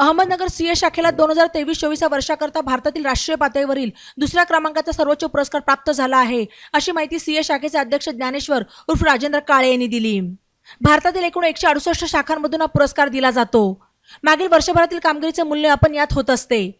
Ahmednagar CA शाखेला दोन हजार तेवीस चोवीस या वर्षाकरता भारतातील राष्ट्रीय पातळीवरील दुसऱ्या क्रमांकाचा सर्वोच्च पुरस्कार प्राप्त झाला आहे. अशी माहिती सीए शाखेचे अध्यक्ष ज्ञानेश्वर उर्फ राजेंद्र काळे यांनी दिली. भारतातील एकूण एकशे अडुसष्ट शाखांमधून हा पुरस्कार दिला जातो. मागील वर्षभरातील कामगिरीचे आपण यात होत असते.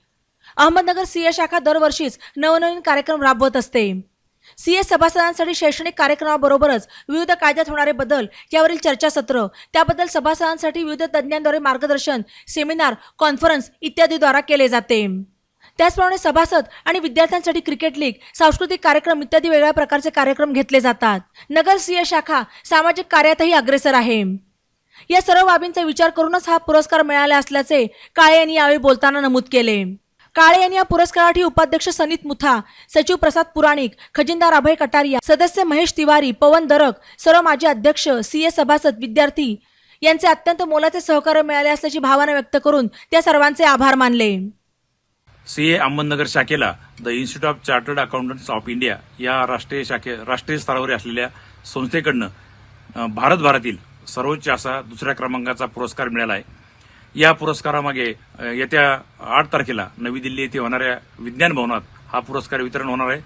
अहमदनगर सीए शाखा दरवर्षीच नवनवीन कार्यक्रम राबवत असते. सीए सभासदांसाठी शैक्षणिक कार्यक्रमाबरोबरच विविध कायद्यात होणारे बदल यावरील चर्चासत्र त्याबद्दल सभासदांसाठी विविध तज्ज्ञांद्वारे मार्गदर्शन सेमिनार कॉन्फरन्स इत्यादीद्वारा केले जाते. त्याचप्रमाणे सभासद आणि विद्यार्थ्यांसाठी क्रिकेट लीग सांस्कृतिक कार्यक्रम इत्यादी वेगळ्या प्रकारचे कार्यक्रम घेतले जातात. नगर सीए शाखा सामाजिक कार्यातही अग्रेसर आहे. या सर्व बाबींचा विचार करूनच हा पुरस्कार मिळाला असल्याचे काळे यांनी यावेळी बोलताना नमूद केले. काळे यांनी या पुरस्कारासाठी उपाध्यक्ष सनीत मुथा सचिव प्रसाद पुराणिक खजिनदार अभय कटारिया सदस्य महेश तिवारी पवन दरक सर्व माजी अध्यक्ष सी ए सभासद विद्यार्थी यांचे अत्यंत मोलाचे सहकार्य मिळाले असल्याची भावना व्यक्त करून त्या सर्वांचे आभार मानले. सीए अहमदनगर शाखेला the institute of chartered accountants of India या राष्ट्रीय शाखे राष्ट्रीय स्तरावर असलेल्या संस्थेकडनं भारतभरातील सर्वोच्च असा दुसऱ्या क्रमांकाचा पुरस्कार मिळाला आहे. या पुरस्कारामागे येत्या आठ तारखेला नवी दिल्ली येथे होणाऱ्या विज्ञान भवनात हा पुरस्कार वितरण होणार आहे.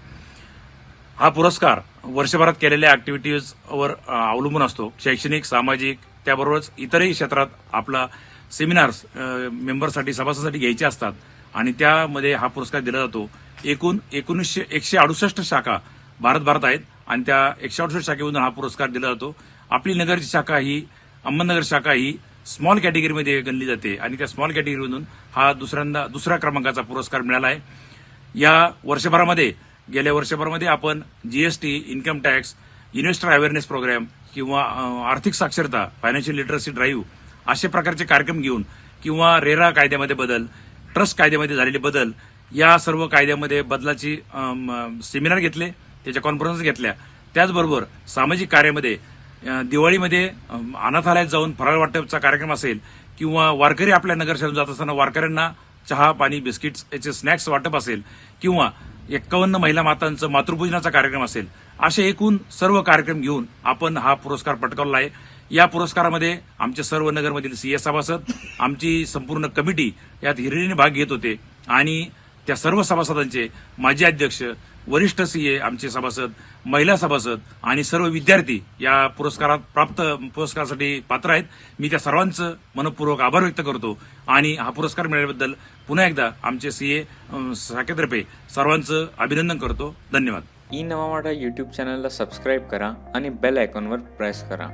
हा पुरस्कार वर्षभरात केलेल्या ऍक्टिव्हिटीजवर अवलंबून असतो. शैक्षणिक सामाजिक त्याबरोबरच इतरही क्षेत्रात आपला सेमिनार्स मेंबरसाठी सभासासाठी घ्यायचे असतात आणि त्यामध्ये हा पुरस्कार दिला जातो. एकूण एकोणीसशे एकशे अडुसष्ट शाखा भारतभरात आहेत आणि त्या एकशे अडुसष्ट शाखेमधून हा पुरस्कार दिला जातो. आपली नगरची शाखा ही अहमदनगर शाखा ही स्मॉल कॅटेगरीमध्ये गणली जाते आणि त्या स्मॉल कॅटेगरीमधून हा दुसऱ्यांदा दुसऱ्या क्रमांकाचा पुरस्कार मिळाला आहे. या वर्षभरामध्ये गेल्या वर्षभरामध्ये आपण GST income tax investor awareness programme किंवा आर्थिक साक्षरता फायनान्शियल लिटरसी ड्राईव्ह असे प्रकारचे कार्यक्रम घेऊन किंवा रेरा कायद्यामध्ये बदल ट्रस्ट कायद्यामध्ये झालेले बदल या सर्व कायद्यामध्ये बदलाची सेमिनार घेतले त्याच्या कॉन्फरन्स घेतल्या. त्याचबरोबर सामाजिक कार्यामध्ये दिवाळीमध्ये अनाथालयात जाऊन फराळ वाटपचा कार्यक्रम असेल किंवा वारकरी आपल्या नगर शहरातून जात असताना वारकऱ्यांना चहा पाणी बिस्किट्स याचे स्नॅक्स वाटप असेल किंवा एक्कावन्न महिला मातांचं मातृपूजनाचा कार्यक्रम असेल असे एकूण सर्व कार्यक्रम घेऊन आपण हा पुरस्कार पटकावला आहे. या पुरस्कारामध्ये आमचे सर्व नगरमधील सीए सभासद आमची संपूर्ण कमिटी यात हिरिरीने भाग घेत होते आणि त्या सर्व सभासदांचे माजी अध्यक्ष वरिष्ठ सीए आमचे सभासद महिला सभासद आणि सर्व विद्यार्थी या पुरस्कारात प्राप्त पुरस्कारासाठी पात्र आहेत. मी त्या सर्वांचं मनपूर्वक आभार व्यक्त करतो आणि हा पुरस्कार मिळाल्याबद्दल पुन्हा एकदा आमचे सीए शाखेतर्फे सर्वांचं अभिनंदन करतो. धन्यवाद. ई नवा मराठा यूट्यूब चॅनलला सबस्क्राईब करा आणि बेल आयकॉनवर प्रेस करा.